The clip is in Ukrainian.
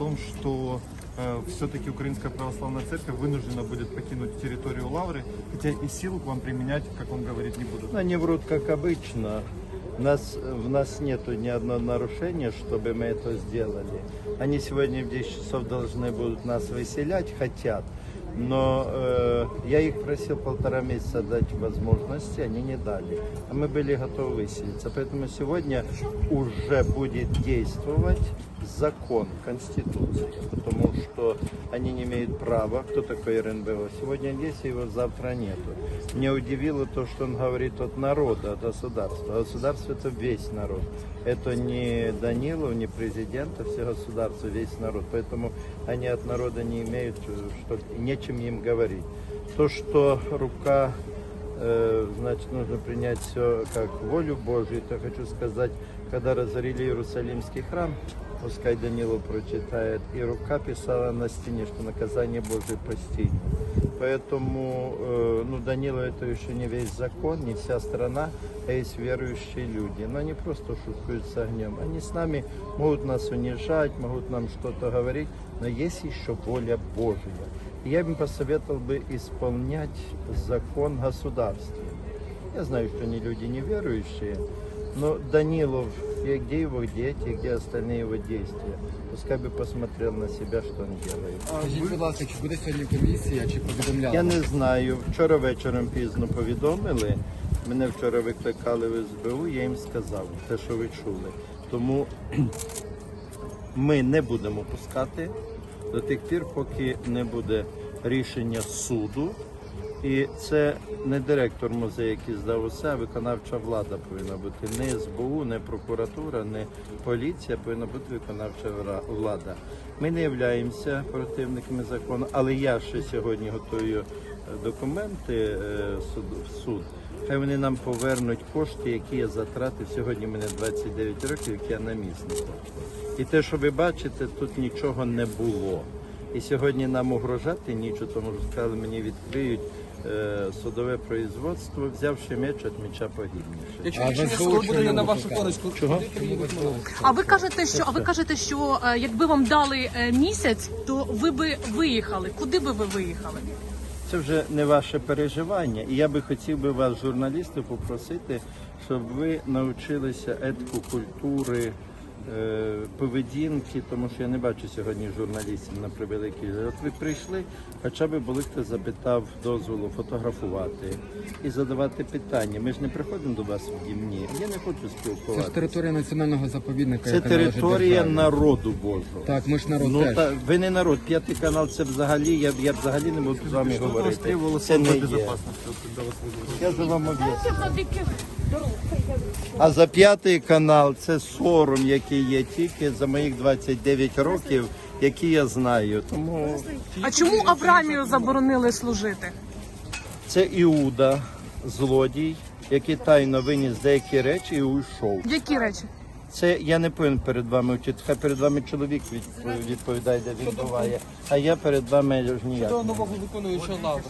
том, что все-таки Украинская Православная Церковь вынуждена будет покинуть территорию Лавры, хотя и силу к вам применять, как он говорит, не будут. Они врут, как обычно. Нас, в нас нету ни одного нарушения, чтобы мы это сделали. Они сегодня в 10 часов должны будут нас выселять, хотят. Но э, я их просил полтора месяца дать возможности, они не дали. А мы были готовы выселиться. Поэтому сегодня уже будет действовать закон, Конституция. Потому что они не имеют права. Кто такой РНБО? Сегодня есть, его завтра нету. Меня удивило то, что он говорит от народа, от государства. А Государство это весь народ. Это не Данилов, не президент, а все государство, весь народ. Поэтому они от народа не имеют, э, что нечем им говорить. То, что рука э, значит, нужно принять все как волю Божию, то хочу сказать, когда разорили Иерусалимский храм, пускай Данилов прочитает, и рука писала на стене, что наказание Божие постигнет. Поэтому, э, ну, Данилов это еще не весь закон, не вся страна, а есть верующие люди. Но они просто шуткуют с огнем. Они с нами могут нас унижать, могут нам что-то говорить, но есть еще воля Божия. И я бы посоветовал бы исполнять закон государства. Я знаю, что они люди неверующие, но Данилов, и где его дети, где остальные его действия, пускай бы посмотрел на себя, что он делает. Скажіть, будь ласка, чи буде сьогодні комісія, чи повідомляли? Я не знаю. Вчора вечором пізно повідомили. Мене вчора викликали в СБУ, я їм сказав те, що ви чули. Тому ми не будемо пускати до тих пір, поки не буде рішення суду. І це не директор музею, який здав усе, а виконавча влада повинна бути. Не СБУ, не прокуратура, не поліція, повинна бути виконавча влада. Ми не являємося противниками закону, але я ще сьогодні готую е, документи е, в суд. Хай вони нам повернуть кошти, які я затратив. Сьогодні мене 29 років, як я намісник. І те, що ви бачите, тут нічого не було. І сьогодні нам угрожати нічого, тому що сказали, мені відкриють судове производство, взявши меч від меча погибніше. Якщо А рішення ви суду буде на вашу користь, Чого? А ви кажете, що а ви кажете, що е, якби вам дали е, місяць, то ви би виїхали. Куди би ви виїхали? Це вже не ваше переживання. І я би хотів би вас, журналісти, попросити, щоб ви навчилися етику культури, е, поведінки, тому що я не бачу сьогодні журналістів на превеликий. От ви прийшли, хоча б були хто запитав дозволу фотографувати і задавати питання. Ми ж не приходимо до вас в гімні. Я не хочу спілкуватися. Це ж територія національного заповідника. Це територія народу Божого. Так, ми ж народ Ну теж. та ви не народ. П'ятий канал це взагалі. Я, я взагалі не можу з вами говорити. Це не є. Я же вам об'ясню. А за п'ятий канал це сором, який є тільки за моїх 29 років, які я знаю. Тому А чому Авраамію заборонили служити? це Іуда, злодій, який тайно виніс деякі речі і уйшов. Які речі? Це я не повинен перед вами вчити. Хай перед вами чоловік від- відповідає, де він буває. А я перед вами ж ніяк. До нового виконуючого лаври.